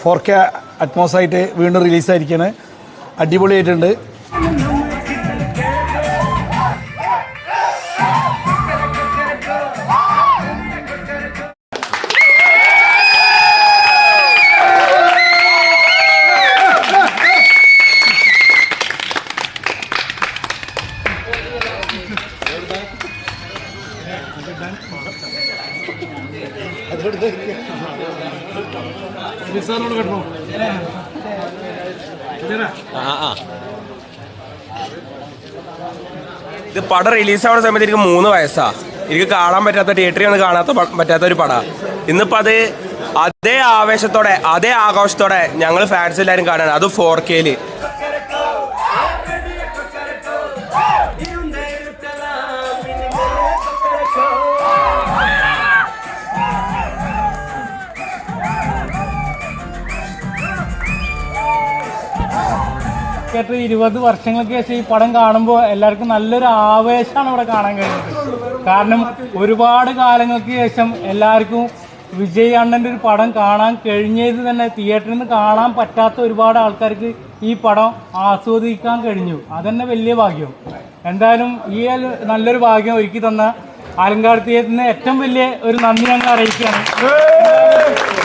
Four K അറ്റ്മോസായിട്ട് വീണ്ടും റിലീസായിരിക്കുകയാണ് അടിപൊളിയായിട്ടുണ്ട്. ഇത് പടം റിലീസാവുന്ന സമയത്ത് എനിക്ക് മൂന്ന് വയസ്സാ. എനിക്ക് കാണാൻ പറ്റാത്ത തിയേറ്ററിൽ നിന്ന് കാണാത്ത പറ്റാത്ത ഒരു പടാ. ഇന്നിപ്പോ അത് അതേ ആവേശത്തോടെ അതേ ആഘോഷത്തോടെ ഞങ്ങൾ ഫാൻസ് എല്ലാവരും കാണാൻ അത് ഫോർ കെയിൽ കേട്ട് ഇരുപത് വർഷങ്ങൾക്ക് ശേഷം ഈ പടം കാണുമ്പോൾ എല്ലാവർക്കും നല്ലൊരു ആവേശമാണ് ഇവിടെ കാണാൻ കഴിയുന്നത് കാരണം ഒരുപാട് കാലങ്ങൾക്ക് ശേഷം എല്ലാവർക്കും വിജയ് അണ്ണന്റെ ഒരു പടം കാണാൻ കഴിഞ്ഞത് തന്നെ തിയേറ്ററിൽ നിന്ന് കാണാൻ പറ്റാത്ത ഒരുപാട് ആൾക്കാർക്ക് ഈ പടം ആസ്വദിക്കാൻ കഴിഞ്ഞു. അതന്നെ വലിയ ഭാഗ്യം. എന്തായാലും ഈ നല്ലൊരു ഭാഗ്യം ഒരുക്കി തന്ന ആലങ്കാട് തിയേറ്ററിന് ഏറ്റവും വലിയ ഒരു നന്ദി ഞങ്ങൾ അറിയിക്കുകയാണ്.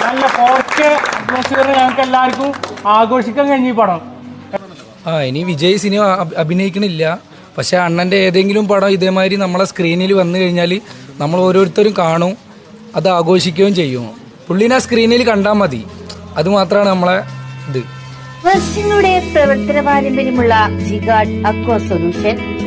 നല്ല ഫോർക്കെ അറ്റ്മോസ്ഫിയർ ഞങ്ങൾക്ക് എല്ലാവർക്കും ആഘോഷിക്കാൻ കഴിഞ്ഞു ഈ പടം. ആ ഇനി വിജയ് സിനിമ അഭി- അഭിനയിക്കണില്ല. പക്ഷെ അണ്ണന്റെ ഏതെങ്കിലും പടം ഇതേമാതിരി നമ്മളെ സ്ക്രീനിൽ വന്നു കഴിഞ്ഞാൽ നമ്മൾ ഓരോരുത്തരും കാണും അത് ആഘോഷിക്കുകയും ചെയ്യും. പുള്ളിനെ സ്ക്രീനിൽ കണ്ടാൽ മതി. അത് മാത്രമാണ് നമ്മളെ ഇത്. പ്രവർത്തന പാരമ്പര്യമുള്ള ജിഗാഡ് അക്വ സൊല്യൂഷൻ.